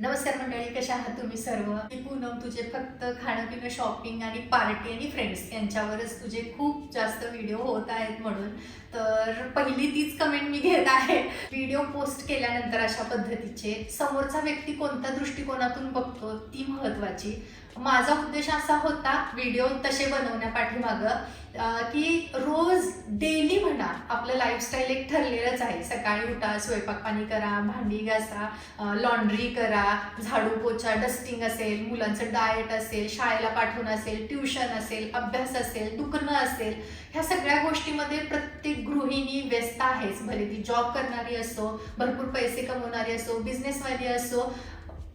नमस्कार मंडळी कशा आहात तुम्ही सर्व? मी पूनम तुझे फक्त खाणं पिणं शॉपिंग आणि पार्टी आणि फ्रेंड्स यांच्यावरच तुझे खूप जास्त व्हिडिओ होत आहेत म्हणून. तर पहिली तीच कमेंट मी घेत आहे. व्हिडिओ पोस्ट केल्यानंतर अशा पद्धतीचे समोरचा व्यक्ती कोणत्या दृष्टिकोनातून बघतो ती महत्वाची. माझा उद्देश असा होता व्हिडिओ तसे बनवण्यापाठीमागं की रोज डेली म्हणा आपलं लाईफस्टाईल एक ठरलेलंच आहे. सकाळी उठा स्वयंपाक पाणी करा भांडी घासा लॉन्ड्री करा झाडू पोछा डस्टिंग असेल मुलांचं डाएट असेल शाळेला पाठवून असेल ट्युशन असेल अभ्यास असेल दुखणं असेल ह्या सगळ्या गोष्टीमध्ये प्रत्येक गृहिणी व्यस्त आहेच. भले ती जॉब करणारी असो भरपूर पैसे कमवणारी असो बिझनेसवाली असो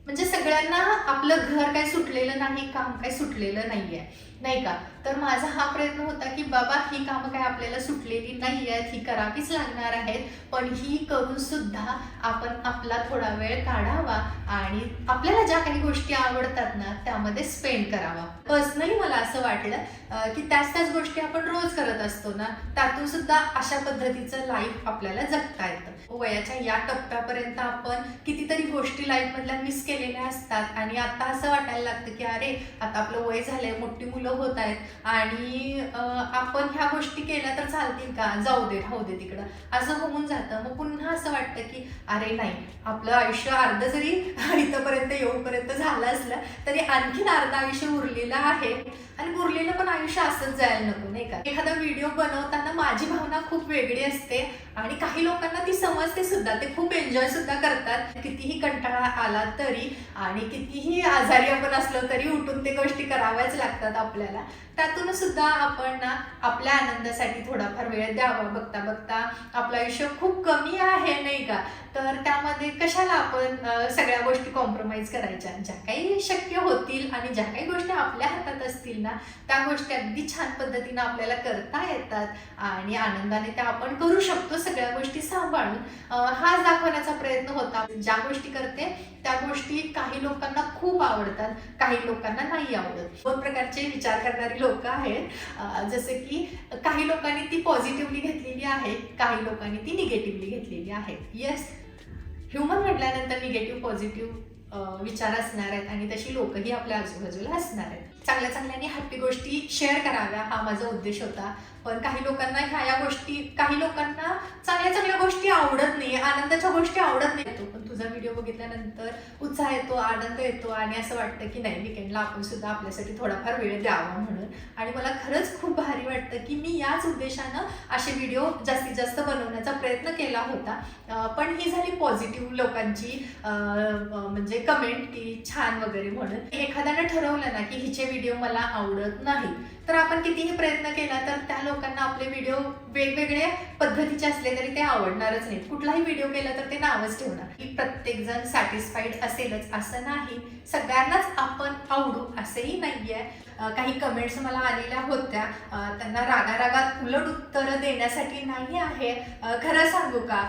म्हणजे सगळ्यांना आपलं घर काय सुटलेलं नाही काम काय सुटलेलं नाहीये. नाही का? तर माझा हा प्रयत्न होता की बाबा ही कामं काय आपल्याला सुटलेली नाही आहेत ही करावीच लागणार आहेत पण ही करून सुद्धा आपण आपला थोडा वेळ काढावा आणि आपल्याला ज्या काही गोष्टी आवडतात ना त्यामध्ये स्पेंड करावा. पर्सनली मला असं वाटलं की त्याच त्याच गोष्टी आपण रोज करत असतो ना त्यातून सुद्धा अशा पद्धतीचं लाईफ आपल्याला जगता येतं. वयाच्या या टप्प्यापर्यंत आपण कितीतरी गोष्टी लाईफ मधल्या केल्या केलेल्या असतात. आणि आता असं वाटायला लागतं की अरे आता आपलं वय झालंय मोठी मुलं होत आहेत. आणि आपण ह्या गोष्टी केल्या तर चालतील का? जाऊ दे राहू दे तिकडं. असं होऊन जातं. मग पुन्हा असं वाटतं की अरे नाही आपलं आयुष्य अर्ध जरी इथंपर्यंत येऊपर्यंत झालं असलं तरी आणखीन अर्ध आयुष्य उरलेलं आहे. आणि उरलेलं पण आयुष्य असंच जायला नको नाही का? एखादा व्हिडिओ बनवताना माझी भावना खूप वेगळी असते आणि काही लोकांना ती समजते सुद्धा ते खूप एन्जॉय सुद्धा करतात. कितीही कंटाळा आला तरी आणि कितीही आजारी आपण असलो तरी उठून ते गोष्टी कराव्याच लागतात आपल्याला. त्यातून सुद्धा आपण ना आपल्या आनंदासाठी थोडाफार वेळ द्यावा. बघता बघता आपलं आयुष्य खूप कमी आहे नाही का? तर त्यामध्ये कशाला आपण सगळ्या गोष्टी कॉम्प्रोमाइज करायच्या? ज्या काही शक्य होतील आणि ज्या काही गोष्टी आपल्या हातात असतील ना त्या गोष्टी अगदी छान पद्धतीनं आपल्याला करता येतात आणि आनंदाने त्या आपण करू शकतो सगळ्या गोष्टी सांभाळून. हाच दाखवण्याचा प्रयत्न होता. ज्या गोष्टी करते त्या गोष्टी काही लोकांना खूप आवडतात काही लोकांना नाही आवडत. दोन प्रकारचे विचार करणारी लोक आहेत. जसे की काही लोकांनी ती पॉझिटिव्हली घेतलेली आहे काही लोकांनी ती निगेटिव्हली घेतलेली आहे. येस ह्युमन म्हटल्यानंतर निगेटिव्ह पॉझिटिव्ह विचार असणार आहेत आणि तशी लोकही आपल्या आजूबाजूला असणार आहेत. चांगल्या चांगल्याने हॅपी गोष्टी शेअर कराव्या हा माझा उद्देश होता. पण काही लोकांना ह्या या गोष्टी काही लोकांना चांगल्या चांगल्या गोष्टी आवडत नाही आनंदाच्या गोष्टी आवडत नाही तो पण तुझा व्हिडिओ बघितल्यानंतर उत्साह येतो आनंद येतो आणि असं वाटतं की नाही विकेंडला आपण सुद्धा आपल्यासाठी थोडाफार वेळ द्यावा म्हणून. आणि मला खरंच खूप भारी वाटतं की मी याच उद्देशानं असे व्हिडिओ जास्तीत जास्त बनवण्याचा प्रयत्न केला होता. पण ही झाली पॉझिटिव्ह लोकांची म्हणजे कमेंट की छान वगैरे म्हणून. एखाद्यानं ठरवलं ना की हिचे व्हिडिओ मला आवडत नाही तर आपण कितीही प्रयत्न केला तर त्या लोकांना आपले व्हिडिओ वेगवेगळे पद्धतीचे असले तरी ते आवडणारच नाहीत. कुठलाही व्हिडिओ केला तर ते नावच ठेवणार. की प्रत्येक जण सॅटिस्फाईड असेलच असं नाही. सगळ्यांनाच आपण आवडू असंही नाहीये. आहे काही कमेंट्स मला आलेल्या होत्या. त्यांना रागारागात उलट उत्तरं देण्यासाठी नाही आहे. खरं सांगू का?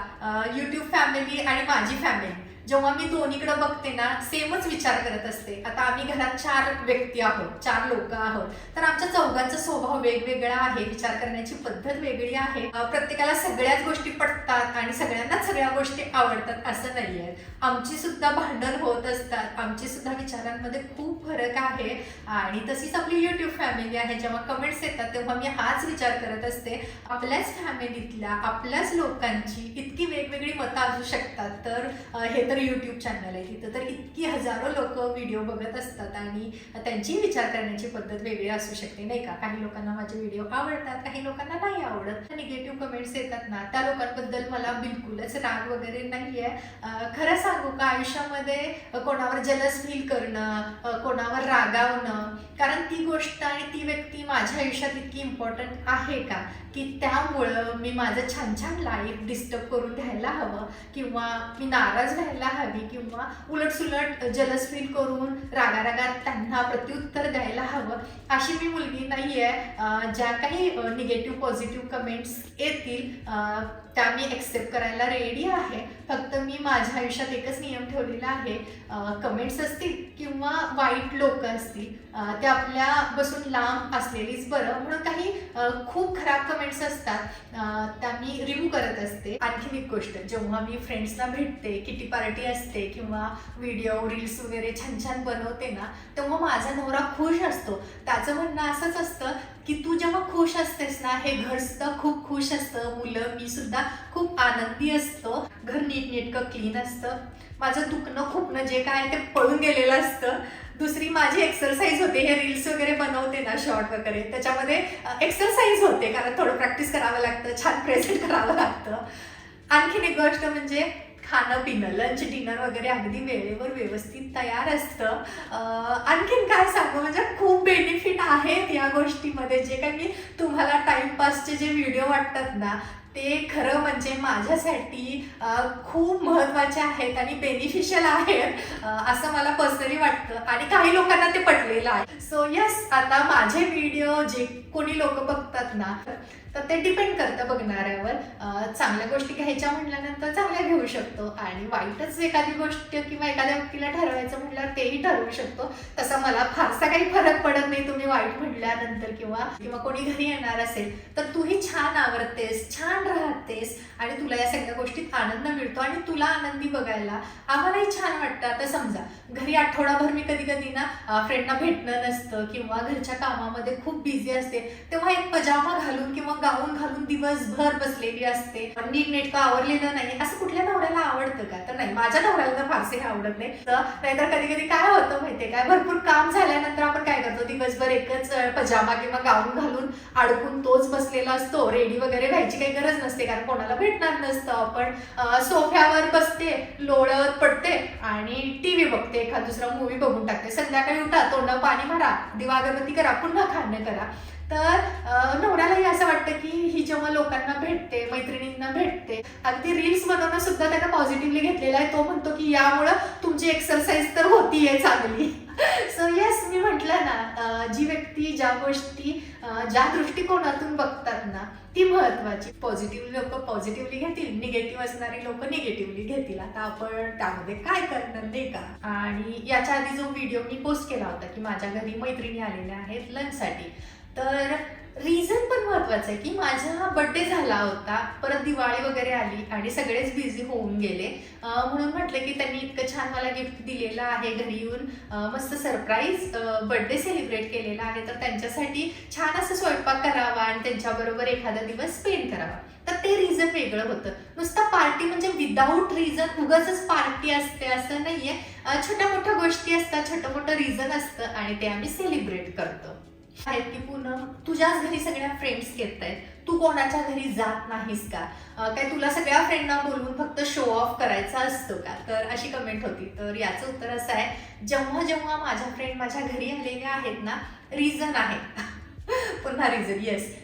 यूट्यूब फॅमिली आणि माझी फॅमिली जेव्हा मी दोन्हीकडे बघते ना सेमच विचार करत असते. आता आम्ही घरात चार व्यक्ती आहोत चार लोक आहोत. तर आमच्या चौघांचा स्वभाव वेगवेगळा आहे विचार करण्याची पद्धत वेगळी आहे. प्रत्येकाला सगळ्याच गोष्टी पटतात आणि सगळ्यांनाच सगळ्या गोष्टी आवडतात असं नाहीये. आमची सुद्धा भांडण होत असतात. आमची सुद्धा विचारांमध्ये खूप फरक आहे. आणि तशीच आपली युट्यूब फॅमिली आहे. जेव्हा कमेंट्स येतात तेव्हा मी हाच विचार करत असते. आपल्याच फॅमिलीतल्या आपल्याच लोकांची इतकी वेगवेगळी मतं असू शकतात. तर हे तर यूट्यूब चॅनल आहे. तिथं तर इतकी हजारो लोक व्हिडिओ बघत असतात आणि त्यांची विचार करण्याची पद्धत वेगळी असू शकते नाही का? काही लोकांना माझे व्हिडिओ आवडतात काही लोकांना नाही आवडत. निगेटिव्ह कमेंट्स येतात ना त्या लोकांबद्दल मला बिलकुलच राग वगैरे नाही आहे खरं सांगू का आयुष्यामध्ये कोणावर जलस फील करणं कोणावर रागावणं कारण ती गोष्ट आणि ती व्यक्ती माझ्या आयुष्यात इतकी इम्पॉर्टंट आहे का? की त्यामुळं मी माझं छान छान लाईफ डिस्टर्ब करून घ्यायला हवं किंवा मी नाराज व्हायला हवी किंवा उलटसुलट जलस फील करून रागारागात त्यांना प्रत्युत्तर द्यायला हवं अशी मी मुलगी नाही आहे ज्या काही निगेटिव्ह पॉझिटिव्ह कमेंट्स येतील त्या मी एक्सेप्ट करायला रेडी आहे. फक्त मी माझ्या आयुष्यात एकच नियम ठेवलेला आहे. कमेंट्स असतील किंवा वाईट लोक असतील ते आपल्या बसून लांब असलेलीच बरं. म्हणून काही खूप खराब कमेंट्स असतात. त्या मी रिमूव्ह करत असते. आणखीन एक गोष्ट जेव्हा मी फ्रेंड्सना भेटते किटी पार्टी असते किंवा व्हिडिओ रील्स वगैरे छान छान बनवते ना तेव्हा माझा नवरा खुश असतो. माझं म्हणणं असंच असतं की तू जेव्हा खुश असतेस ना हे घर सुद्धा खूप खुश असतं. मुलं मी सुद्धा खूप आनंदी असतो. घर नीटनेटकं क्लीन असतं. माझं दुखणं खुपणं जे काय ते पळून गेलेलं असतं. दुसरी माझी एक्सरसाइज होते. हे रील्स वगैरे बनवते ना शॉर्ट वगैरे. त्याच्यामध्ये एक्सरसाइज होते. कारण थोडं प्रॅक्टिस करावं लागतं छान प्रेझेंट करावं लागतं. आणखीन एक गोष्ट म्हणजे खाणं पिणं लंच डिनर वगैरे अगदी वेळेवर व्यवस्थित तयार असतं. आणखीन काय सांगू? म्हणजे खूप बेनिफिट आहेत या गोष्टीमध्ये. जे काही मी तुम्हाला टाइमपासचे जे व्हिडिओ वाटतात ना ते खरं म्हणजे माझ्यासाठी खूप महत्त्वाचे आहेत आणि बेनिफिशियल आहेत असं मला पर्सनली वाटतं. आणि काही लोकांना ते पटलेलं आहे. सो यस आता माझे व्हिडिओ जे कोणी लोक बघतात ना तर ते डिपेंड करतं बघणाऱ्यावर. चांगल्या गोष्टी घ्यायच्या म्हटल्यानंतर चांगल्या घेऊ शकतो आणि वाईटच एखादी गोष्ट किंवा एखाद्या व्यक्तीला ठरवायचं म्हटल्यावर तेही ठरवू शकतो. तसा मला फारसा काही फरक पडत नाही तुम्ही वाईट म्हटल्यानंतर किंवा किंवा कोणी घरी येणार असेल तर तूही छान आवडतेस छान राहतेस आणि तुला या सगळ्या गोष्टीत आनंद मिळतो आणि तुला आनंदी बघायला आम्हालाही छान वाटतं. आता समजा घरी आठवडाभर मी कधी कधी ना फ्रेंडना भेटणं नसतं किंवा घरच्या कामामध्ये खूप बिझी असते तेव्हा एक पजामा घालून किंवा गाऊन घालून दिवसभर बसलेली असते. नीट नेटकं आवडलेलं नाही. असं कुठल्या नवऱ्याला आवडतं का? तर नाही माझ्या नवऱ्याला तर फारसे आवडत नाही. तर नाहीतर कधी कधी काय होतं माहितीये काय भरपूर काम झाल्यानंतर दिवसभर एकच पजामा किंवा गाऊन घालून अडकून तोच बसलेला असतो. रेडी वगैरे व्हायची काही गरज नसते कारण कोणाला भेटणार नसतं आपण. सोफ्यावर बसते लोळत पडते आणि टीव्ही बघते एखाद दुसरा मूवी बघून टाकते. संध्याकाळी उठा तोंड पाणी मारा दिवा अगरबत्ती करा पुन्हा खाणं करा. तर नवऱ्यालाही असं वाटतं की ही जेव्हा लोकांना भेटते मैत्रिणी भेटते. अगदी रील्स बनवणं सुद्धा त्यानं पॉझिटिव्हली घेतलेला आहे. तो म्हणतो की यामुळं तुमची एक्सरसाइज तर होतीये चांगली. सो येस मी म्हटलं ना जी व्यक्ती ज्या गोष्टी ज्या दृष्टिकोनातून बघतात ना ती महत्वाची. पॉझिटिव्ह लोक पॉझिटिव्हली घेतील निगेटिव्ह असणारी लोक निगेटिव्हली घेतील. आता आपण त्यामध्ये काय करणार नाही का? आणि याच्या आधी जो व्हिडिओ मी पोस्ट केला होता की माझ्या घरी मैत्रिणी आलेल्या आहेत लंचसाठी तर रिझन पण महत्वाचं आहे की माझा बर्थडे झाला होता परत दिवाळी वगैरे आली आणि सगळेच बिझी होऊन गेले. म्हणून म्हटलं की त्यांनी इतकं छान मला गिफ्ट दिलेलं आहे घरी येऊन. मस्त सरप्राईज बर्थडे सेलिब्रेट केलेला आहे. तर त्यांच्यासाठी छान असं स्वयंपाक करावा आणि त्यांच्याबरोबर एखादा दिवस स्पेंड करावा. तर ते रिझन वेगळं होतं. नुसतं पार्टी म्हणजे विदाऊट रिझन उगाच पार्टी असते असं नाहीये. छोट्या मोठ्या गोष्टी असतात छोटं मोठं रिझन असतं आणि ते आम्ही सेलिब्रेट करतो. आहेत की पूनम तुझ्याच घरी सगळ्या फ्रेंड्स येत आहेत. तू कोणाच्या घरी जात नाहीस का? काय तुला सगळ्या फ्रेंडना बोलवून फक्त शो ऑफ करायचा असतो का? तर अशी कमेंट होती. तर याचं उत्तर असं आहे जेव्हा जेव्हा माझ्या फ्रेंड माझ्या घरी आलेल्या आहेत ना रिझन आहे. पुन्हा रिझन येस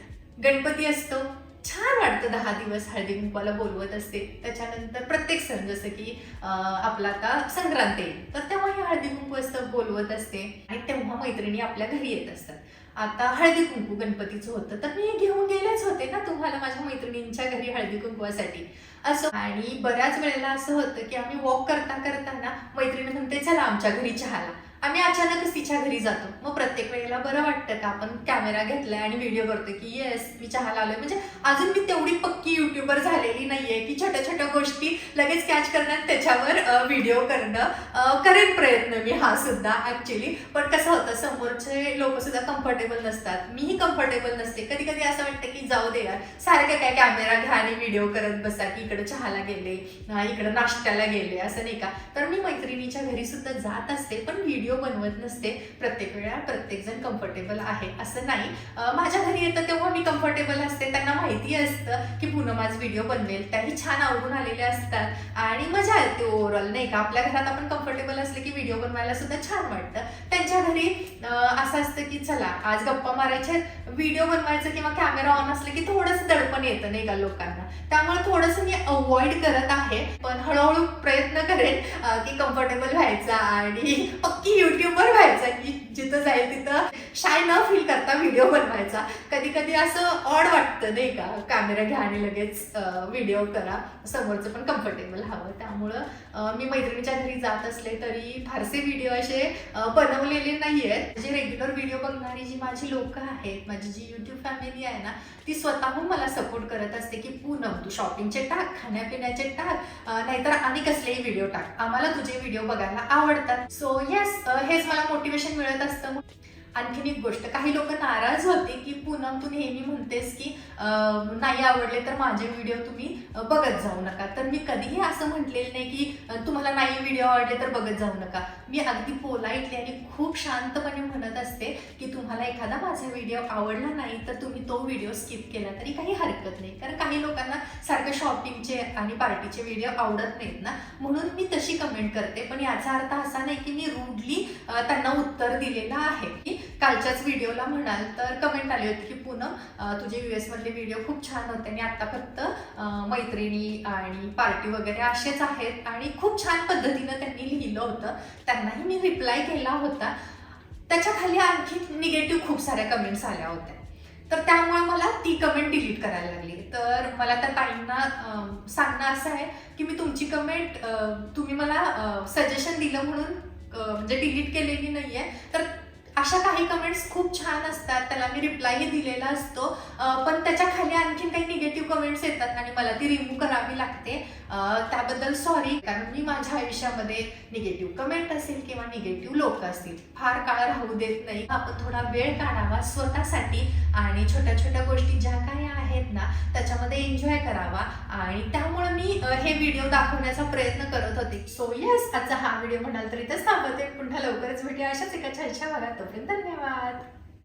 गणपती असतो. छान वाटतं दहा दिवस हळदी कुंपाला बोलवत असते. त्याच्यानंतर प्रत्येक सण जसं की आपला आता संक्रांत येईल. तर तेव्हाही हळदी कुंकू असतं बोलवत असते. आणि तेव्हा मैत्रिणी आपल्या घरी येत असतात. आता हळदी कुंकू गणपतीचं होतं. तर मी घेऊन गेलेच होते ना तुम्हाला माझ्या मैत्रिणींच्या घरी हळदी कुंकवासाठी. असं आणि बऱ्याच वेळेला असं होतं की आम्ही वॉक करता करताना मैत्रिणी म्हणते चला आमच्या घरी चहाला. आम्ही अचानकच तिच्या घरी जातो. मग प्रत्येक वेळेला बरं वाटतं का? आपण कॅमेरा घेतलाय आणि व्हिडिओ करतो की येस मी चहाला आलोय म्हणजे अजून मी तेवढी पक्की युट्यूबर झालेली नाहीये की छोट्या छोट्या गोष्टी लगेच कॅच करणं त्याच्यावर व्हिडिओ करणं करेन प्रयत्न मी. हा सुद्धा ऍक्च्युली पण कसं होतं समोरचे लोक सुद्धा कम्फर्टेबल नसतात. मीही कम्फर्टेबल नसते. कधी कधी असं वाटतं की जाऊ दे यार. सारखं काय कॅमेरा घ्या आणि व्हिडिओ करत बसा की इकडे चहाला गेले इकडे नाश्त्याला गेले. असं नाही का? तर मी मैत्रिणीच्या घरी सुद्धा जात असते पण व्हिडिओ व्हिडिओ बनवत नसते. प्रत्येक वेळा प्रत्येकजण कम्फर्टेबल आहे. असं नाही. माझ्या घरी येतं तेव्हा मी कम्फर्टेबल असते. त्यांना माहिती असतं की पुन्हा माझं व्हिडिओ बनवेल. त्याही छान आवडून आलेल्या असतात. आणि मजा येते ओव्हरऑल नाही का? आपल्या घरात आपण कम्फर्टेबल असले की व्हिडिओ बनवायला सुद्धा छान वाटतं. त्यांच्या घरी असं असतं की चला आज गप्पा मारायचे व्हिडिओ बनवायचं किंवा कॅमेरा ऑन असले की थोडंसं दडपण येतं नाही का लोकांना. त्यामुळे थोडंसं मी अवॉइड करत आहे. पण हळूहळू प्रयत्न करेन की कम्फर्टेबल व्हायचा आणि पक्की युट्यूबवर व्हायचा की जिथं जाईल तिथं शाय न फील करता व्हिडिओ बनवायचा. कधी कधी असं ऑड वाटतं नाही का कॅमेरा घ्या आणि लगेच व्हिडिओ करा. समोरचं पण कम्फर्टेबल हवं. त्यामुळं मी मैत्रिणीच्या घरी जात असले तरी फारसे व्हिडिओ असे बनवलेले नाही आहेत जे रेग्युलर व्हिडिओ बघणारी जी माझी लोक आहेत माझी जी यूट्यूब फॅमिली आहे ना ती स्वतःहून मला सपोर्ट करत असते की पूनम तू शॉपिंगचे टाक खाण्यापिण्याचे टाक नाहीतर आणि कसलेही व्हिडिओ टाक. आम्हाला तुझे व्हिडिओ बघायला आवडतात. सो येस हेच मला मोटिवेशन मिळत असतं. आणखीन एक गोष्ट काही लोक नाराज होते की पूनम तू नेहमी म्हणतेस की नाही आवडले तर माझे व्हिडिओ तुम्ही बघत जाऊ नका. तर मी कधीही असं म्हटलेलं नाही की तुम्हाला नाही व्हिडिओ आवडले तर बघत जाऊ नका. मी अगदी पोलाइटली आणि खूप शांतपणे म्हणत असते की तुम्हाला एखादा माझा व्हिडिओ आवडला नाही तर तुम्ही तो व्हिडिओ स्किप केला तरी काही हरकत नाही. कारण काही लोकांना सारखं शॉपिंगचे आणि पार्टीचे व्हिडिओ आवडत नाहीत ना. म्हणून मी तशी कमेंट करते. पण याचा अर्थ असा नाही की मी रूडली त्यांना उत्तर दिलेलं आहे. की कालच्याच व्हिडिओला म्हणाल तर कमेंट आली होती की पूनम तुझे यू एसमधले व्हिडिओ खूप छान होते. आणि आत्ता फक्त मैत्रिणी आणि पार्टी वगैरे असेच आहेत. आणि खूप छान पद्धतीनं त्यांनी लिहिलं होतं. त्यांनाही मी रिप्लाय केला होता. त्याच्याखाली आणखी निगेटिव्ह खूप साऱ्या कमेंट्स आल्या होत्या. तर त्यामुळे मला ती कमेंट डिलीट करायला लागली. तर मला त्या ताईंना सांगणं असं आहे की मी तुमची कमेंट तुम्ही मला सजेशन दिलं म्हणून म्हणजे डिलीट केलेली नाही आहे तर अशा काही कमेंट्स खूप छान असतात. त्याला मी रिप्लायही दिलेला असतो. पण त्याच्याखाली आणखीन काही निगेटिव्ह कमेंट्स येतात आणि मला ती रिमूव्ह करावी लागते. त्याबद्दल सॉरी कारण मी माझ्या आयुष्यामध्ये निगेटिव्ह कमेंट असेल किंवा निगेटिव्ह लोक असतील फार काळ राहू देत नाही. आपण थोडा वेळ काढावा स्वतःसाठी आणि छोट्या छोट्या गोष्टी ज्या काही आहेत ना त्याच्यामध्ये एन्जॉय करावा. आणि त्यामुळे मी हे व्हिडिओ दाखवण्याचा प्रयत्न करत होते. सो येस आजचा हा व्हिडिओ म्हणाल तर इथंच थांबवते पुन्हा लवकरच भेटूया. अशाच एका छानशा भागात तोपर्यंत धन्यवाद.